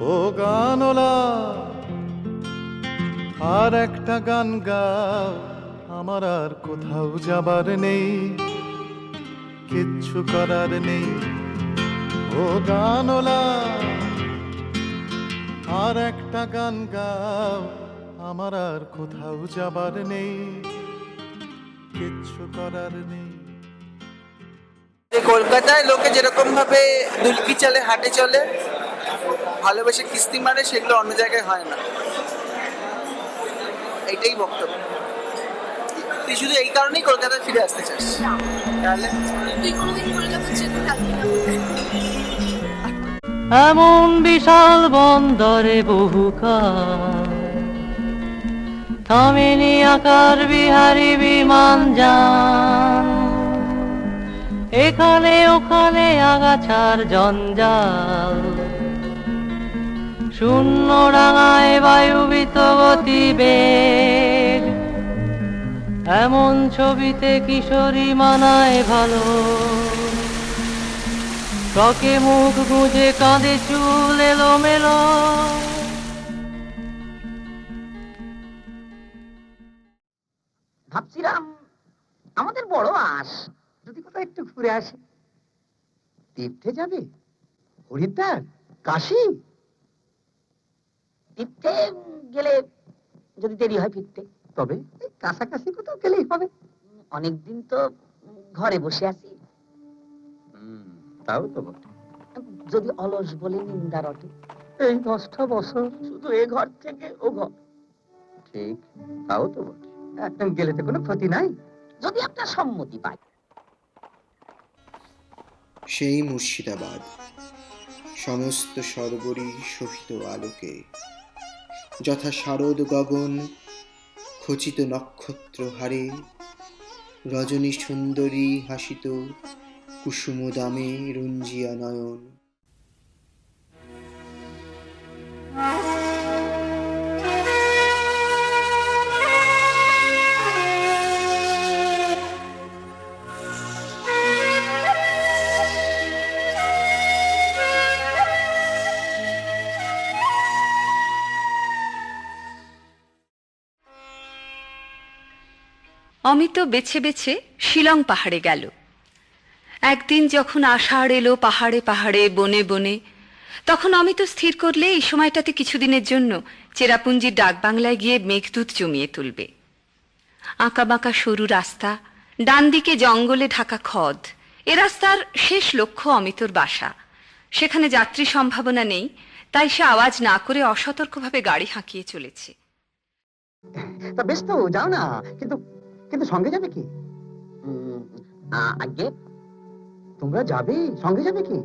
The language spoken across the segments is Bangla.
ও গানলা আর একটা গান গাও, আমার আর কোথাও যাবার নেই, কিচ্ছু করার নেই। ও গানলা আর একটা গান গাও, আমার আর কোথাও যাবার নেই, কিচ্ছু করার নেই। কলকাতায় লোকে যেরকম ভাবে দুলকি চলে, হাটে চলে ভালোবেসে কিস্তি মারে সেগুলো অন্য জায়গায় হয় না। এইটাই বক্তব্য। তুই শুধু এই কারণেই কলকাতায় ফিরে আসতে চাস। তাহলে? এমন বিশাল বন্দরে বহুকাল থামেনি আকার বিহারি বিমান যান। এখানে ওখানে আগাছার জঞ্জাল। শূন্য ডাঙায় বায়ুবিত গতিবেগ। এমন ছবিতে কিশোরী মানায় ভালো। টকে মুখ গুঁজে কাঁদে চুল এলো মেলো ভাবছিলাম আমাদের বড় আস যদি কোথাও একটু ঘুরে আসে। তীর্থে যাবে? হরিদ্বার? কাশি? তীর্থে গেলে যদি দেরি হয় ফিরতে। তবে? কাছাকাছি কোথাও গেলেই হবে। অনেকদিন তো ঘরে বসে আছি। তাও তো যদি অলস বলে নিন্দা রটে। এই দশটা বছর শুধু এ ঘর থেকে ও ঘর। ঠিক তাও তো গেলে তো কোনো ক্ষতি নাই। যদি আপনার সম্মতি পাই সেই মুর্শিদাবাদ সমস্ত সর্বরী শোভিত আলোকে যথা শারদ গগন খচিত নক্ষত্র হারে রজনী সুন্দরী হাসিত কুসুম দামে রঞ্জিয়া নয়ন। অমিত বেছে বেছে শিলং পাহাড়ে গেল। একদিন যখন আষাঢ় এলো পাহাড়ে পাহাড়ে, বনে বনে, তখন অমিত স্থির করলে এই সময়টাতে কিছুদিনের জন্য চেরাপুঞ্জির ডাকবাংলায় গিয়ে মেঘদূত জমিয়ে তুলবে। আঁকাবাঁকা সরু রাস্তা, ডান দিকে জঙ্গলে ঢাকা খদ, এ রাস্তার শেষ লক্ষ্য অমিতর বাসা। সেখানে যাত্রী সম্ভাবনা নেই, তাই সে আওয়াজ না করে অসতর্কভাবে গাড়ি হাঁকিয়ে চলেছে। বেশ তো, যাও না, কিন্তু কিন্তু সঙ্গে যাবে কি? আগে তোমরা যাবে? সঙ্গে যাবে কি?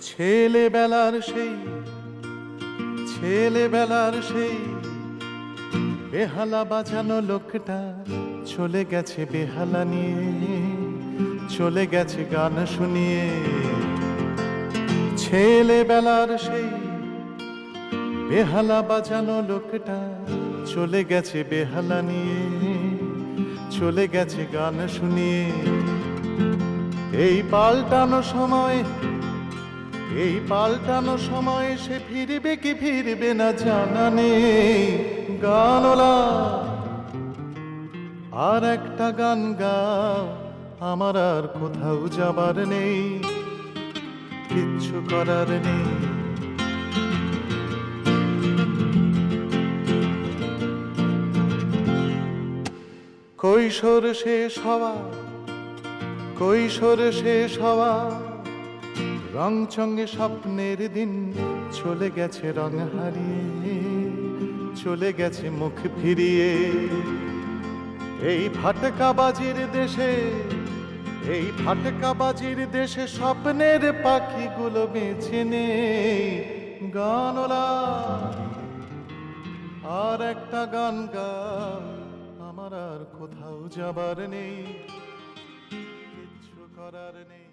ছেলেবেলার সেই ছেলেবেলার সেই বেহালা বাজানো লোকটা চলে গেছে বেহালা নিয়ে চলে গেছে গান শুনিয়ে। ছেলেবেলার সেই বেহালা বাজানো লোকটা চলে গেছে বেহালা নিয়ে, চলে গেছে গান শুনিয়ে। এই পাল্টানো সময়, এই পাল্টানো সময় সে ফিরবে কি ফিরবে না জানা নেই। গানলা আর একটা গান গাও, আমার আর কোথাও যাবার নেই, কিচ্ছু করার নেই। কৈশোর শেষ হওয়া, কৈশোর শেষ হওয়া। রং চঙ্গে স্বপ্নের দিন চলে গেছে, রং হারিয়ে চলে গেছে, মুখ ফিরিয়ে। এই ফাটকাবাজির দেশে, এই ফাটকাবাজির দেশে স্বপ্নের পাখিগুলো বেছে নে গানলা আর একটা গান গা আমার আর কোথাও যাবার নেই কিচ্ছু করার নেই।